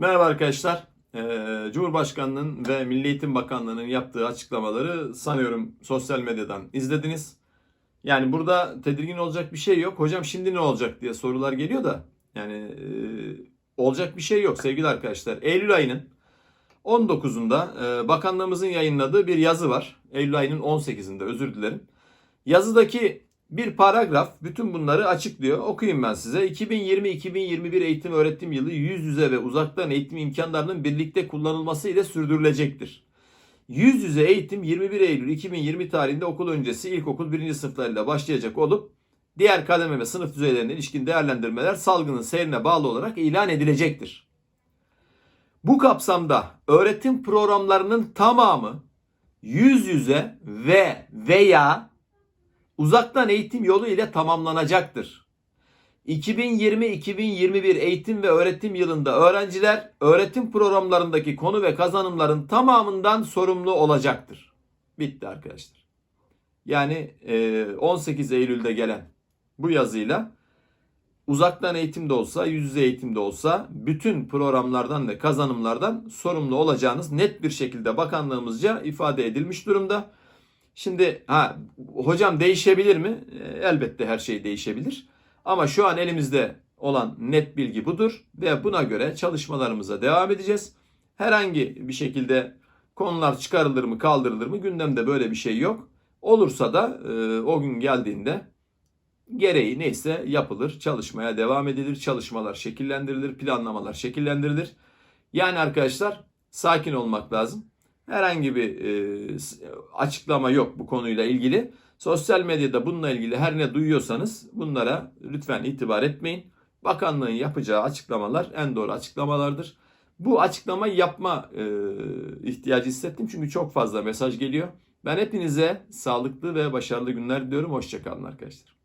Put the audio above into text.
Merhaba arkadaşlar. Ee, Cumhurbaşkanlığının ve Milli Eğitim Bakanlığı'nın yaptığı açıklamaları sanıyorum sosyal medyadan izlediniz. Yani burada tedirgin olacak bir şey yok. Hocam şimdi ne olacak diye sorular geliyor da yani e, olacak bir şey yok sevgili arkadaşlar. Eylül ayının 19'unda e, bakanlığımızın yayınladığı bir yazı var. Eylül ayının 18'inde özür dilerim. Yazıdaki bir paragraf bütün bunları açıklıyor. Okuyayım ben size. 2020-2021 eğitim öğretim yılı yüz yüze ve uzaktan eğitim imkanlarının birlikte kullanılması ile sürdürülecektir. Yüz yüze eğitim 21 Eylül 2020 tarihinde okul öncesi ilkokul 1. sınıflarıyla başlayacak olup diğer kademe ve sınıf düzeylerine ilişkin değerlendirmeler salgının seyrine bağlı olarak ilan edilecektir. Bu kapsamda öğretim programlarının tamamı yüz yüze ve veya uzaktan eğitim yolu ile tamamlanacaktır. 2020-2021 eğitim ve öğretim yılında öğrenciler öğretim programlarındaki konu ve kazanımların tamamından sorumlu olacaktır. Bitti arkadaşlar. Yani e, 18 Eylül'de gelen bu yazıyla uzaktan eğitim de olsa, yüz yüze eğitim de olsa bütün programlardan ve kazanımlardan sorumlu olacağınız net bir şekilde bakanlığımızca ifade edilmiş durumda. Şimdi ha hocam değişebilir mi? E, Elbette her şey değişebilir. Ama şu an elimizde olan net bilgi budur ve buna göre çalışmalarımıza devam edeceğiz. Herhangi bir şekilde konular çıkarılır mı kaldırılır mı gündemde böyle bir şey yok. Olursa da e, o gün geldiğinde gereği neyse yapılır. Çalışmaya devam edilir. Çalışmalar şekillendirilir. Planlamalar şekillendirilir. Yani arkadaşlar sakin olmak lazım. Herhangi bir e, açıklama yok bu konuyla ilgili. Sosyal medyada bununla ilgili her ne duyuyorsanız bunlara lütfen itibar etmeyin. Bakanlığın yapacağı açıklamalar en doğru açıklamalardır. Bu açıklamayı yapma e, ihtiyacı hissettim çünkü çok fazla mesaj geliyor. Ben hepinize sağlıklı ve başarılı günler diliyorum. Hoşçakalın arkadaşlar.